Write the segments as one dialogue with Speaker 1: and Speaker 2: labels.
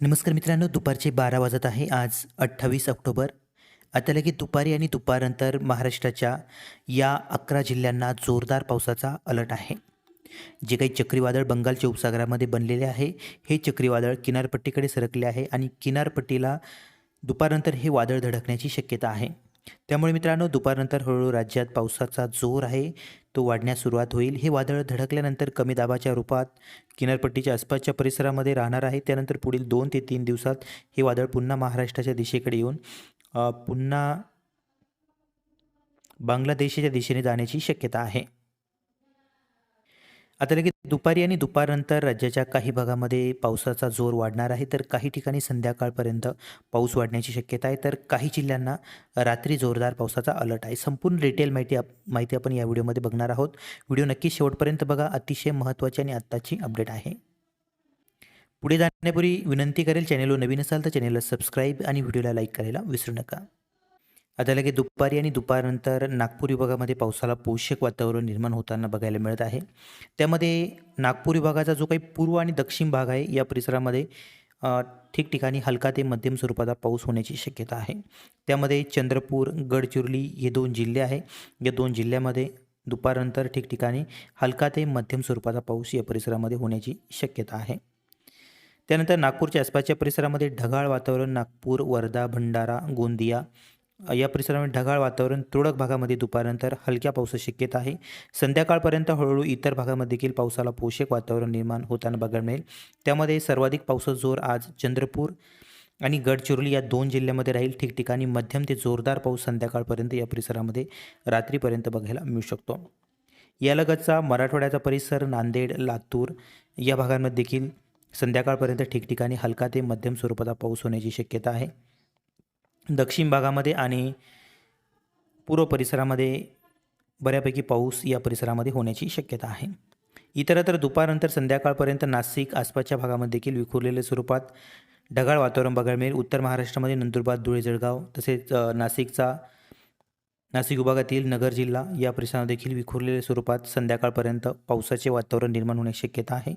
Speaker 1: नमस्कार मित्रांनो दुपारचे बारा वाजत आहे. आज अठ्ठावीस ऑक्टोबर. आता लगेच दुपारी आणि दुपारनंतर महाराष्ट्राच्या या अकरा जिल्ह्यांना जोरदार पावसाचा अलर्ट आहे. जे काही चक्रीवादळ बंगालच्या उपसागरामध्ये बनलेले आहे हे चक्रीवादळ किनारपट्टीकडे सरकले आहे आणि किनारपट्टीला दुपारनंतर हे वादळ धडकण्याची शक्यता आहे. त्यामुळे मित्रांनो दुपारनंतर हळूहळू राज्यात पावसाचा जोर आहे. तो वाढण्यास सुरुवात होईल. हे वादळ धडकल्यानंतर कमी दाबाच्या रूपात किनारपट्टीच्या आसपासच्या परिसरामध्ये राहणार आहे. त्यानंतर पुढील दोन ते तीन दिवसात हे वादळ पुन्हा महाराष्ट्राच्या दिशेकडे येऊन पुन्हा बांगलादेशाच्या दिशेने जाण्याची शक्यता आहे. आता लगेच दुपारी आणि दुपारनंतर राज्याच्या काही भागामध्ये पावसाचा जोर वाढणार आहे. तर काही ठिकाणी संध्याकाळपर्यंत पाऊस वाढण्याची शक्यता आहे. तर काही जिल्ह्यांना रात्री जोरदार पावसाचा अलर्ट आहे. संपूर्ण डिटेल माहिती आप माहिती आपण या व्हिडिओमध्ये बघणार आहोत. व्हिडिओ नक्की शेवटपर्यंत बघा. अतिशय महत्त्वाची आणि आत्ताची अपडेट आहे. पुढे जाण्यापूर्वी विनंती करेल चॅनेलवर नवीन असाल तर चॅनेलला सबस्क्राईब आणि व्हिडिओला लाईक करायला विसरू नका. आता लगे दुपारी आणि दुपारनंतर नागपूर विभागामध्ये पावसाला पोषक वातावरण निर्माण होताना बघायला मिळत आहे. त्यामध्ये नागपूर विभागाचा जो काही पूर्व आणि दक्षिण भाग आहे या परिसरामध्ये ठिकठिकाणी हलका ते मध्यम स्वरूपाचा पाऊस होण्याची शक्यता आहे. त्यामध्ये चंद्रपूर गडचिरोली हे दोन जिल्हे आहे. या दोन जिल्ह्यामध्ये दुपारनंतर ठिकठिकाणी हलका ते मध्यम स्वरूपाचा पाऊस या परिसरामध्ये होण्याची शक्यता आहे. त्यानंतर नागपूरच्या आसपासच्या परिसरामध्ये ढगाळ वातावरण नागपूर वर्धा भंडारा गोंदिया या परिसरामध्ये ढगाळ वातावरण तुरळक भागामध्ये दुपारनंतर हलक्या पावसाची शक्यता आहे. संध्याकाळपर्यंत हळूहळू इतर भागामध्ये देखील पावसाला पोषक वातावरण निर्माण होताना बघायला मिळेल. त्यामध्ये सर्वाधिक पावसाचा जोर आज चंद्रपूर आणि गडचिरोली या दोन जिल्ह्यामध्ये राहील. ठिकठिकाणी मध्यम ते जोरदार पाऊस संध्याकाळपर्यंत या परिसरामध्ये रात्रीपर्यंत बघायला मिळू शकतो. यालगतचा मराठवाड्याचा परिसर नांदेड लातूर या भागांमध्ये देखील संध्याकाळपर्यंत ठिकठिकाणी हलका ते मध्यम स्वरूपाचा पाऊस होण्याची शक्यता आहे. दक्षिण भागामध्ये आणि पूर्व परिसरामध्ये बऱ्यापैकी पाऊस या परिसरामध्ये होण्याची शक्यता आहे. इतरत्र दुपारनंतर संध्याकाळपर्यंत नाशिक आसपासच्या भागामध्ये देखील विखुरलेल्या स्वरूपात ढगाळ वातावरण बघायला मिळेल. उत्तर महाराष्ट्रामध्ये नंदुरबार धुळे जळगाव तसेच नाशिकचा नाशिक विभागातील नगर जिल्हा या परिसरामध्ये देखील विखुरलेल्या स्वरूपात संध्याकाळपर्यंत पावसाचे वातावरण निर्माण होण्याची शक्यता आहे.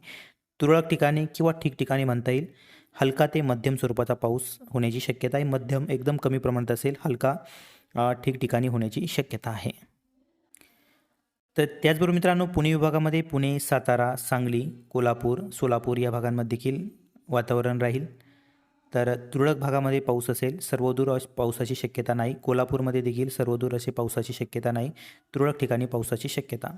Speaker 1: तुरळक ठिकाणी किंवा ठिकठिकाणी म्हणता येईल. हलका ते मध्यम स्वरूपाचा पाऊस होण्याची शक्यता आहे. मध्यम एकदम कमी प्रमाणात असेल हलका ठिकठिकाणी होण्याची शक्यता आहे. तर त्याचबरोबर मित्रांनो पुणे विभागामध्ये पुणे सातारा सांगली कोल्हापूर सोलापूर या भागांमध्ये देखील वातावरण राहील. तर तुरळक भागामध्ये पाऊस असेल सर्वदूर अश- पावसाची शक्यता नाही. कोल्हापूरमध्ये देखील सर्वदूर असे पावसाची शक्यता नाही. तुरळक ठिकाणी पावसाची शक्यता.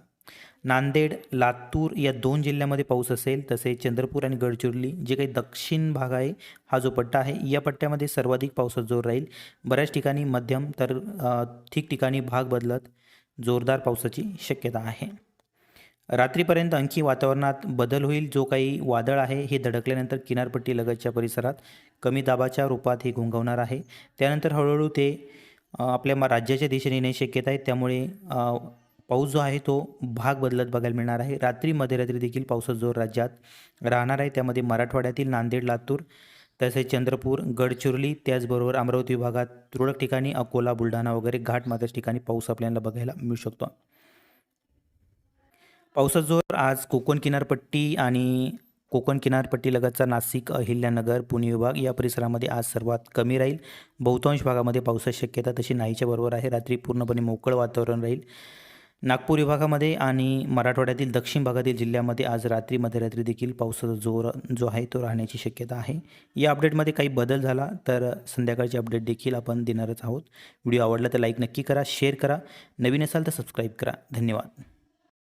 Speaker 1: नांदेड लातूर या दोन जिल्ह्यामध्ये पाऊस असेल तसे चंद्रपूर आणि गडचिरोली जे काही दक्षिण भाग आहे हा जो पट्टा आहे या पट्ट्यामध्ये सर्वाधिक पावसाचा जोर राहील. बऱ्याच ठिकाणी मध्यम तर ठिकठिकाणी भाग बदलत जोरदार पावसाची शक्यता आहे. रात्रीपर्यंत आणखी वातावरणात बदल होईल. जो काही वादळ आहे हे धडकल्यानंतर किनारपट्टी लगतच्या परिसरात कमी दाबाच्या रूपात हे घुंगवणार आहे. त्यानंतर हळूहळू ते आपल्या मा- राज्याच्या दिशेने येण्याची शक्यता आहे. त्यामुळे पाऊस जो आहे तो भाग बदलत बघायला मिळणार आहे. रात्री मध्यरात्री देखील पावसाचा जोर राज्यात राहणार आहे. त्यामध्ये मराठवाड्यातील नांदेड लातूर तसेच चंद्रपूर गडचिरोली त्याचबरोबर अमरावती विभागात तुरळक ठिकाणी अकोला बुलढाणा वगैरे घाट मात्र ठिकाणी पाऊस आपल्याला बघायला मिळू शकतो. पावसाचा जोर आज कोकण किनारपट्टी आणि कोकण किनारपट्टीलगतचा नाशिक अहिल्यानगर पुणे विभाग या परिसरामध्ये आज सर्वात कमी राहील. बहुतांश भागामध्ये पावसाची शक्यता तशी नाहीच्या बरोबर आहे. रात्री पूर्णपणे मोकळं वातावरण राहील. नागपूर विभागामध्ये आणि मराठवाड्यातील दक्षिण भागातील जिल्ह्यामध्ये आज रात्री मध्यरात्री देखील पावसाचा जोर जो आहे तो राहण्याची शक्यता आहे. या अपडेटमध्ये काही बदल झाला तर संध्याकाळची अपडेट देखील आपण देणारच आहोत. व्हिडिओ आवडला तर लाईक नक्की करा शेअर करा. नवीन असाल तर सबस्क्राईब करा. धन्यवाद.